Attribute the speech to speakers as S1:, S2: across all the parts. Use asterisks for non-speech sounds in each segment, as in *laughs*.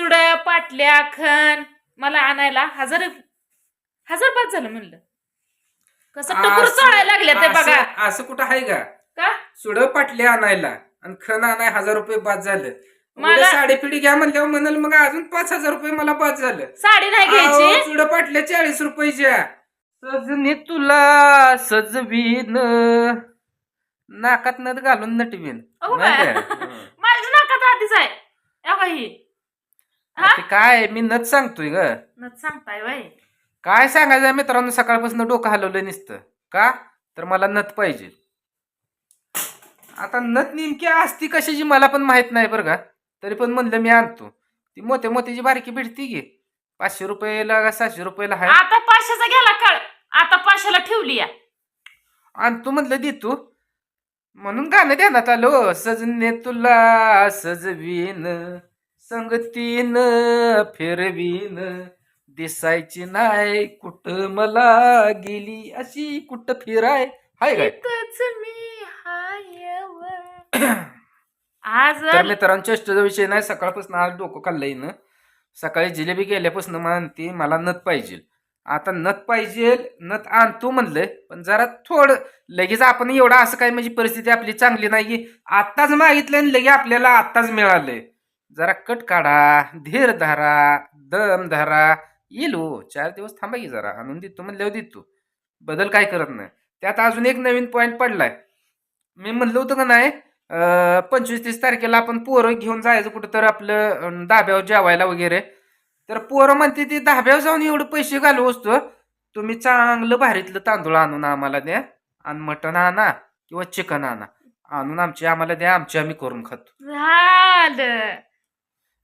S1: चुड्या पाटल्या खण मला आणायला हजार हजार पाच झालं म्हणलं. कसं टकुर
S2: असं-
S1: चढायला लागले ते बघा.
S2: असं- असं कुठं आहे का?
S1: का?
S2: सुड पाटले आणायला आणि खण आणाय हजार रुपये बाद झालं.
S1: मला-
S2: उद्या साडी पिढी घ्या म्हणल्यावर म्हणाल मग अजून पाच हजार रुपये मला बाद झालं.
S1: साडी नाही घ्यायची?
S2: चुड पाटल्या चाळीस रुपयाच्या. सजने तुला सजवीन. नाकात नद घालून नटवीन.
S1: अहो
S2: नाही
S1: बाय.
S2: काय? *laughs*
S1: माझ्या नाकात आधीच आहे. हा?
S2: ते काय मी नथ सांगतोय ग.
S1: नच सांगताय बाई
S2: काय सांगायचं मित्रांनो सकाळपासून डोकं हलवलं नुसतं. का? तर मला नथ पाहिजे. आता नथ नेमकी असती कशाची मला पण माहीत नाही बरं का. तरी पण म्हणलं मी आणतो. ती मोठ्या मोठ्याची बारकी भेटती की. पाचशे रुपयाला का सातशे रुपयाला आहे
S1: आता पाचशेचा गेला कळ. आता पाचशेला ठेवली या.
S2: आणतो म्हणलं देतो. म्हणून गाणं ध्यानात आलो सजने तुला सजवीन. संगतीन फिरवीन. दिसायची नाही कुठं मला गेली अशी कुठं फिराय. हाय काय?
S1: मी. *clears throat* आज
S2: तर मित्रांनो चेष्टेचा विषय नाही. सकाळपासून आज डोकं खाल्लंय ना. सकाळी जिलेबी गेल्यापासून म्हणते मला नथ पाहिजे. आता नथ पाहिजे नथ आणतो म्हणलंय पण जरा थोडं लगेच आपण एवढा असं काय म्हणजे परिस्थिती आपली चांगली नाही की आत्ताच मागितलं आणि लगे आपल्याला आत्ताच मिळालंय. जरा कट काढा धीर धरा दम धरा. येईल हो चार दिवस थांबा की जरा. आणून देतो म्हणल्यावर देतो बदल काय करत नाही. त्यात अजून एक नवीन पॉईंट पडलाय. मी म्हणलं होतं का नाही पंचवीस तीस तारखेला आपण पोरं घेऊन जायचं कुठं तर आपलं धाब्यावर जेवायला वगैरे. तर पोरं म्हणते ती धाब्यावर जाऊन एवढे पैसे घालू असतो. तुम्ही चांगलं भारीतलं तांदूळ आणून आम्हाला द्या. आणि मटण आणा किंवा चिकन आणा. आणून आमची आम्हाला द्या आमची आम्ही करून खातो.
S1: झालं.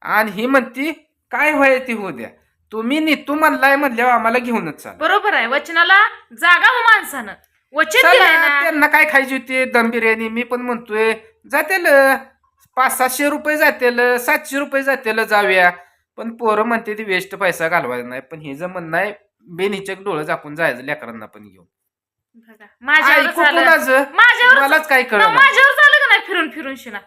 S2: आणि ही म्हणती काय व्हाय ती होऊ द्या. तुम्ही नितू म्हणलाय म्हणल्यावर आम्हाला घेऊनच चाल.
S1: बरोबर आहे. वचनाला जागा हो माणसानं. वचन
S2: चला,
S1: दिलंय ना.
S2: त्यांना काय खायची होती? दम बिर्याणी. मी पण म्हणतोय जातेल. पाच सातशे रुपये जातेल सातशे रुपये जातेल जाऊया. पण पोरं म्हणते ती वेस्ट पैसा घालवायचा नाही. पण हे जर म्हणणं आहे बेनीचक डोळं झाकून जायचं लेकरांना पण घेऊन.
S1: बघा, माझ्यावर
S2: ऐकू
S1: झालं
S2: कुणाचं?
S1: माझ्यावर
S2: मलाच काय कळलं
S1: माझ्यावर झालं का नाही फिरून फिरून शिना?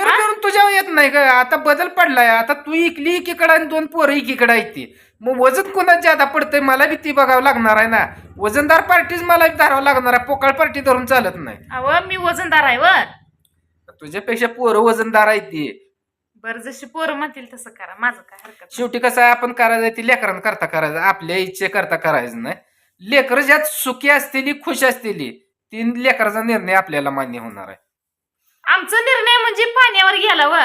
S2: फिरून फिरून तुझ्यावर येत नाही का आता बदल पडलाय. आता तू इकली एकीकडे आणि दोन पोरं एकीकडे आहेत ती. मग वजन कोणाच ज्यादा पडतंय? मला बी ती बघावं लागणार आहे ना. वजनदार पार्टीच मला बी धरावं लागणार आहे. पोकळ पार्टी धरून चालत नाही.
S1: अव मी वजनदार आहे व
S2: तुझ्यापेक्षा पोरं वजनदार आहेत ती.
S1: बरं जशी पोरं म्हणतील तसं करा. माझं काय हरकत.
S2: शेवटी कसं आहे आपण करायचं ती लेकरांना करता करायचं. आपल्या इच्छे करता करायचं नाही. लेकरं ज्यात सुखी असलेली खुश असलेली ती लेकराचा निर्णय आपल्याला मान्य होणार आहे.
S1: आमचा निर्णय म्हणजे पाण्यावर गेला व.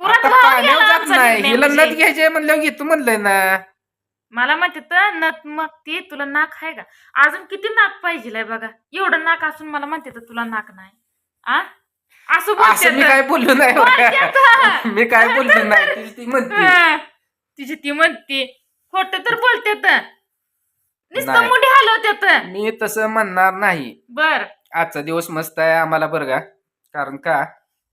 S1: पुरात
S2: आता
S1: वाहून
S2: पाण्यावर
S1: गेला
S2: जात
S1: आमचा
S2: नाही.
S1: निर्णय
S2: हिला
S1: म्हणजे.
S2: घ्यायचे म्हणल्यावर घेतो म्हणलंय ना.
S1: मला म्हणते तर नथ मग ते तुला नाक आहे का? अजून किती नाक पाहिजे बघा. एवढं नाक असून मला म्हणते तर तुला नाक नाही. आ? असं
S2: असं मी काय बोललो नाही. मी काय बोललो नाही ती- ती म्हणते.
S1: हा. तिची ती म्हणते. खोट तर बोलते नुसतं
S2: नाही.
S1: मुठी हलवत्यात
S2: मी तसं म्हणणार नाही.
S1: बर.
S2: आजचा दिवस मस्त आहे आम्हाला बरं का. कारण का?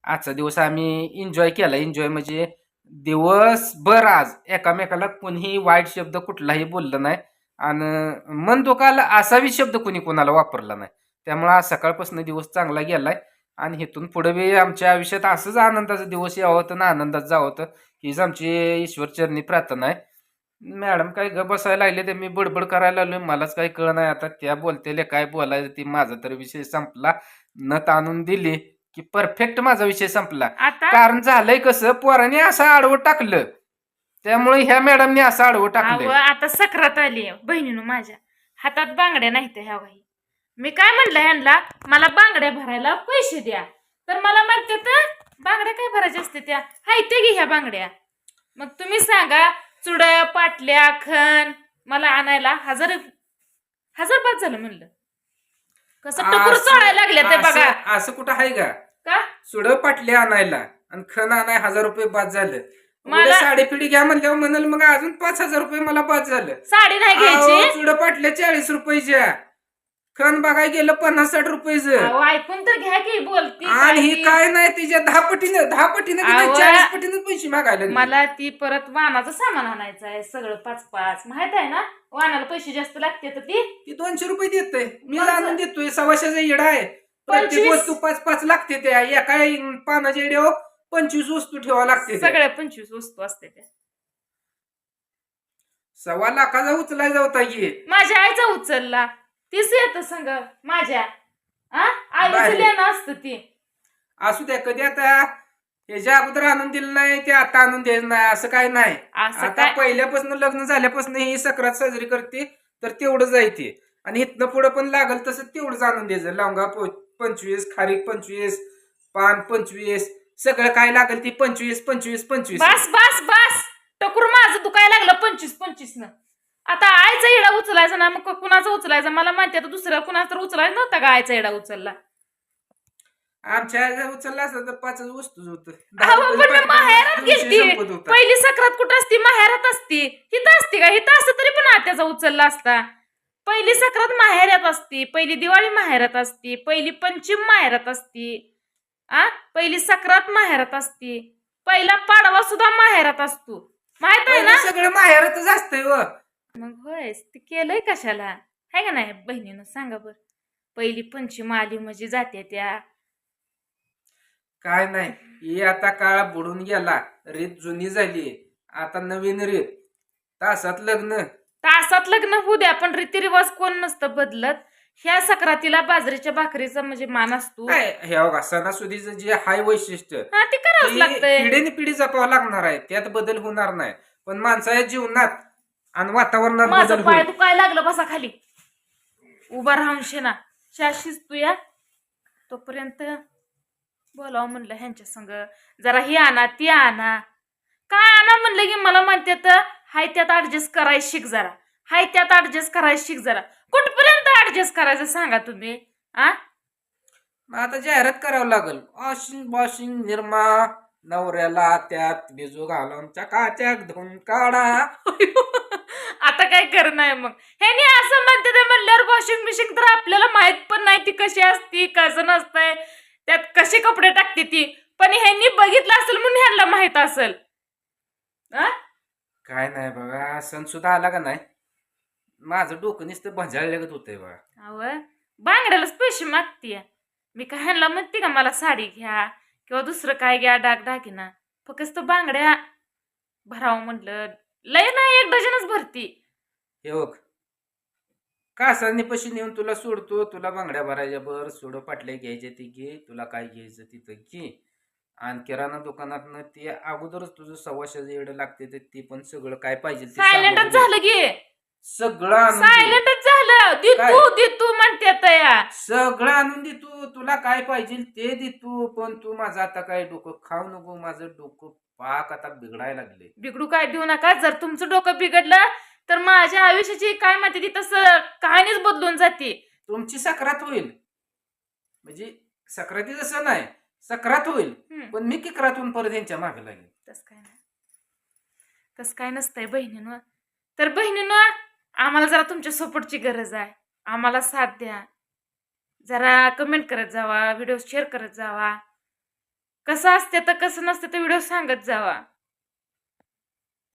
S2: आजचा दिवस आम्ही एन्जॉय केला. एन्जॉय म्हणजे दिवसभर आज एकामेकाला कोणीही वाईट शब्द कुठलाही बोललं नाही आणि मन दुखाला असावी शब्द कोणी कोणाला वापरला नाही. त्यामुळे आज सकाळपासून दिवस चांगला गेलाय आणि इथून पुढे बी आमच्या आयुष्यात असंच आनंदाचा दिवस यावं होतं ना आनंदात जावं होतं हीच आमची ईश्वरचरणी प्रार्थना आहे. मॅडम काय ग बसायला लागले ते? मी बडबड करायला लागलो मलाच काही कळ नाही आता. त्या बोलतेले काय बोलायचं ती? माझा तर विषय संपला. नत आणून दिली. की परफेक्ट माझा विषय संपला.
S1: आता?
S2: कारण झालंय कसं पोराने असं आडवं टाकलं. त्यामुळे ह्या मॅडमने असं आडवं टाकलं
S1: आता सक्रात आली बहिणीनं माझ्या. हातात बांगड्या नाहीत ह्या बाई. मी काय म्हणलं ह्यांना मला बांगड्या भरायला पैसे द्या. तर मला म्हणते तर बांगड्या काय भरायच्या असते त्या? हाय ते घे ह्या बांगड्या. मग तुम्ही सांगा चुड्या पाटल्या खण मला आणायला हजार हजार पाच झालं म्हणलं. कसं टकुर
S2: असं-
S1: चढायला लागले ते बघा.
S2: असं- असं कुठं आहे का?
S1: का?
S2: सुड पाटले आणायला आणि खण आणाय हजार रुपये बाद झालं.
S1: मला-
S2: उद्या साडी पिढी घ्या म्हणल्यावर म्हणाल मग अजून पाच हजार रुपये मला बाद झालं.
S1: साडी नाही घ्यायची?
S2: चुड पाटल्या चाळीस रुपयाच्या खण बघायला गेलं पन्नास साठ रुपयाचं.
S1: अहो, ऐकून तर घ्या की बोलती
S2: आणि ही. काय नाही तिच्या दहा पटीनं दहा पटीनं की नाही,
S1: अहो,
S2: चाळीस पटीनं पैसे मागायला लागले.
S1: मला ती परत वाहनाचं सामान आणायचं आहे सगळं पाच पाच. माहीत आहे ना? वाहनाला पैसे जास्त लागते तर ती?
S2: ती दोनशे रुपये देतोय. मी
S1: माझं-
S2: आणून देतोय सव्वाशाचा येडा आहे. प्रत्येक
S1: पंचवीस-
S2: वस्तू पाच पाच लागते त्या. एका पानाच्या येड्यावर पंचवीस वस्तू ठेवा लागते त्या.
S1: सगळ्या पंचवीस वस्तू असते त्या.
S2: सव्वा लाखाचा उचलायचा होता की
S1: माझ्या आईचा उचलला. तीच येत संग माझ्या. आ आईचं
S2: बाहेर.
S1: लेणं असतं ती.
S2: असू द्या कधी आता ह्याच्या अगोदर आणून दिलं नाही ते आता आणून द्यायचं नाही असं काय नाही.
S1: असं
S2: आता
S1: काय?
S2: पहिल्यापासून लग्न झाल्यापासून ही सक्रात साजरी करते तर तेवढं जायते आणि इथनं पुढं पण लागल तसं तेवढंच आणून द्यायचं लवंगा प- पंचवीस खारीक पंचवीस पान पंचवीस सगळं काय लागेल ती पंचवीस पंचवीस पंचवीस.
S1: बस बस बस. टकूर माझं दुखायला लागलं पंचवीस पंचवीस न आता आईचा इडा उचलायचा ना मग कुणाचा उचलायचा? मला माहिती आता दुसऱ्या कुणाचा तर उचलायचा नव्हता का आईचा इडा उचलला?
S2: आमच्या उचलला असतं तर पाच वस्तूच होत.
S1: माहेरात पहिली सक्रात कुठं असती? माहेरात असती. हिथं असती का? हिथं असतं तरी पण आत्याचा उचलला असता. पहिली सक्रात माहेरात असती. पहिली दिवाळी माहेरात असती. पहिली पंचम माहेरात असती. आ? पहिली सक्रात माहेरात असती. पहिला पाडवा सुद्धा माहेरात असतो. माहीत आहे ना?
S2: सगळं माहेरातच असतंय व.
S1: मग होय ते केलंय कशाला? आहे का नाही बहिणीनं? सांगा बर. पहिली पंचम आली म्हणजे जाते त्या.
S2: काय नाही ही आता काळ बुडून गेला. रीत जुनी झाली. आता नवीन रीत. तासात लग्न.
S1: तासात लग्न होऊ द्या पण रीतिरिवाज कोण नसतं बदलत? ह्या सक्रातीला बाजरीच्या भाकरीचा म्हणजे मान असतो.
S2: काय हे बघा सणासुदीचं जे हाय वैशिष्ट्य
S1: हा ते करावंच
S2: ते
S1: लागतंय.
S2: पिढीने पिढी जपावं लागणार आहे. त्यात बदल होणार नाही. पण माणसाच्या जीवनात आणि वातावरणात बदल
S1: माझं पाय
S2: होईल.
S1: दुखाय लागलं बसा खाली. उभा राहून शेना शाशीच तू या. तोपर्यंत बोलावं म्हणलं ह्यांच्या संग. जरा ही आणा ती आणा. काय आणा म्हणलं की मला म्हणते तर हाय त्यात ऍडजस्ट करायला शिक जरा. हाय त्यात ऍडजस्ट करायला शिक जरा. कुठपर्यंत ऍडजस्ट करायचं सांगा तुम्ही? आ?
S2: मग आता जाहिरात करावं लागल. वॉशिंग वॉशिंग निरमा नवऱ्याला त्यात बिजू घालून चकाचक धुवून काढा. *laughs*
S1: आता काय करणार मग? ह्यानी असं म्हणते ते म्हणल्यावर वॉशिंग मशीन तर आपल्याला माहीत पण नाही ती कशी असती कसं नसतंय त्यात कसे कपडे टाकते ती. पण ह्यांनी बघितलं असेल म्हणून ह्यांना माहीत असेल?
S2: काय नाही बघा सण सुद्धा आला का नाही? माझं डोकं नुसतं भंजाळल्यागत होतंय बघा.
S1: अव बांगड्यालाच पैसे मागतीय. मी काय ह्यांना म्हणते का मला साडी घ्या किंवा दुसरं काय घ्या डाग दागिना. फक्त बांगड्या भरावं म्हटलं. लय नाही एक डझनच भरती.
S2: हे बघ. कासानी पशी नेऊन तुला सोडतो तुला बांगड्या भरायच्या बर सोड पाटल्या घ्यायच्या ती घे तुला काय घ्यायचं तिथं घे. आणि किराणा दुकानात ते अगोदरच तुझं सव्वाशे एवढं लागते तर ते पण सगळं काय पाहिजे ते
S1: सायलेंटच. झालं की.
S2: सगळं आणून दे.
S1: सायलेंटच झालं. दे
S2: काय?
S1: तू दे तू म्हणते तया
S2: सगळं आणून दे तू. तुला काय पाहिजे ते दे तू. पण तू माझं आता काय डोकं खाऊ नको माझं डोकं पाक आता बिघडायला लागले.
S1: बिघडू काय देऊ नका. जर तुमचं डोकं बिघडलं तर माझ्या आयुष्याची काय माहिती ती तसं कहाणीच बदलून जाते.
S2: तुमची सक्रात होईल. म्हणजे सक्राती जसं नाही सक्रात होईल.
S1: हम्म.
S2: पण मी किकरातून परत यांच्या मागे लागेल
S1: तसं काय नाही. तसं काय नसतंय बहिणीनं. तर बहिणीनं आम्हाला जरा तुमच्या सपोर्टची गरज आहे. आम्हाला साथ द्या. जरा कमेंट करत जावा व्हिडिओ शेअर करत जावा. कसं असते तर कसं नसतं ते व्हिडिओ सांगत जावा.